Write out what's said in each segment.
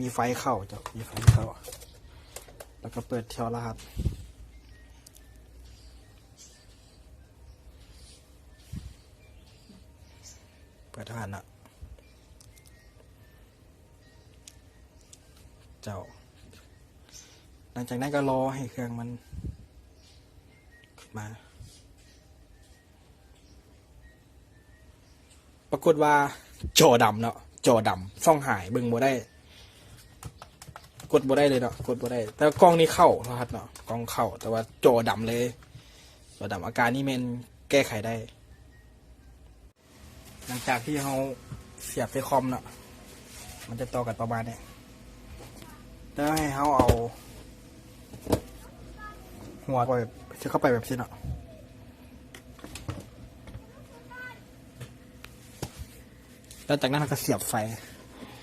มีไฟเข้าเจ้ามีไฟเข้า แล้วก็เปิดเที่ยวรหัสเปิดรหัสนะเจ้า หลังจากนั้นก็รอให้เครื่องมันขึ้นมา ปรากฏว่าจอดำเนาะจอดำซ่องหายเบิ่งบ่ได้ กดบ่ได้เลยเนาะกดบ่ได้ แต่กล้องนี้เข้ารหัสเนาะกล้องเข้า แต่ว่าจอดำเลยจอดำอาการนี้แมันแก้ไขได้ หลังจากที่เราเสียบไปคอมเนาะมันจะต่อกันประมาณเนี้ยแล้วให้เขาเอา หัวไปจะเข้าไปแบบนี้เนาะแล้วจากนั้นเราก็เสียบไฟ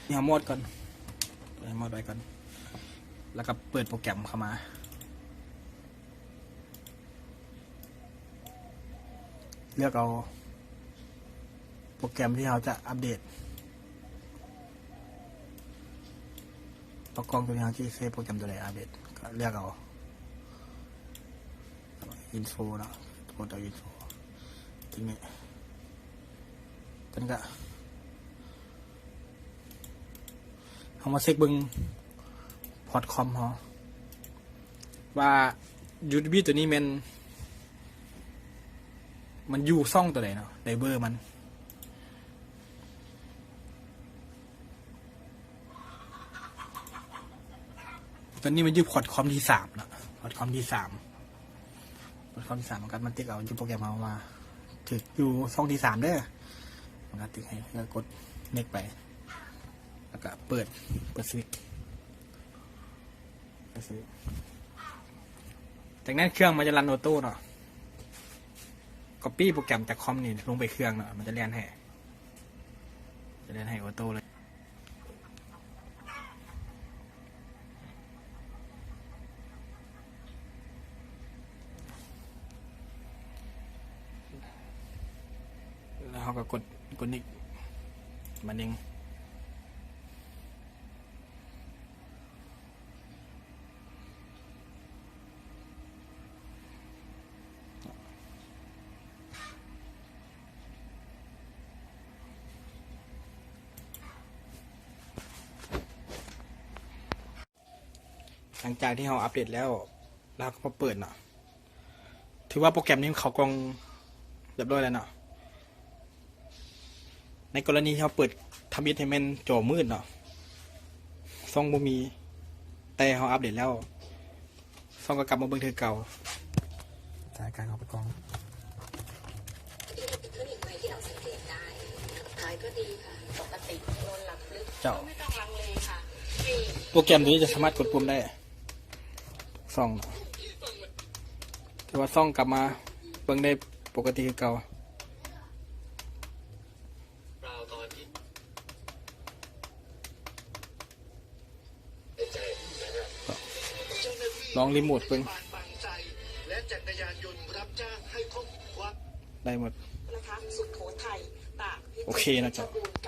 นี่เอาหมดก่อนเปิดหมดไว้ก่อน แล้วก็เปิดโปรแกรมเข้ามา เลือกเอาโปรแกรมที่เราจะอัปเดตประกอบตัวนี้เราที่ใช้โปรแกรมตัวไหนอัปเดตก็เลือกเอาอินโฟนะโปรตัวอินโฟทีนี้ตัวนี้ก็เอามาเช็คบิง พอร์ตคอมเขาว่า USB ตัวนี้มันมันอยู่ซ่องตัวไหนเนาะไดเบอร์มันตัวนี้มันอยู่พอร์ตคอมที่สามเนาะพอร์ตคอมที่สามพอร์ตคอมที่สามมันก็มันติ๊กเอาอยู่โปรแกรมเอามาถึกอยู่ซ่องที่สามเด้อมันก็ติ๊กให้แล้วกดเน็กไป แล้วก็เปิดเปิดสวิตช์เปิดสวิตช์ จากนั้นเครื่องมันจะรันออโต้เนาะก๊อปปี้โปรแกรมจากคอมนี่ลงไปเครื่องเนาะมันจะเรียนให้ จะเรียนให้ออโต้เลย แล้วเขาก็กดกดนี่มันเอง หลังจากที่เราอัปเดตแล้วเราก็มาเปิดเนาะถือว่าโปรแกรมนี้เขากรองเรียบร้อยแล้วเนาะในกรณีที่เราเปิดทำอินเทอร์เมนจอมืดเนาะซ่องบ่มี แต่เราอัปเดตแล้วซ่องก็กลับมาเบิ่งเธอเก่าสถานการณ์เขาไปกรองเทคนิคใหม่ที่เราสังเกตได้ขายก็ดีค่ะปกตินอนหลับลึกเจ้าไม่ต้องลังเลค่ะให้โปรแกรมตัวนี้จะสามารถกดปุ่มได้ ซ่องเนาะถือว่าซ่องกลับมาเบิ่งได้ปกติคือเก่าลองรีโมทเบิ่งบานบางใจและจักรยานยนต์รับจ้างให้ครอบครัวได้หมดนะคะสุโขทัยตากพิจิตรโอเคนะจ๊ะพชรบูรณ์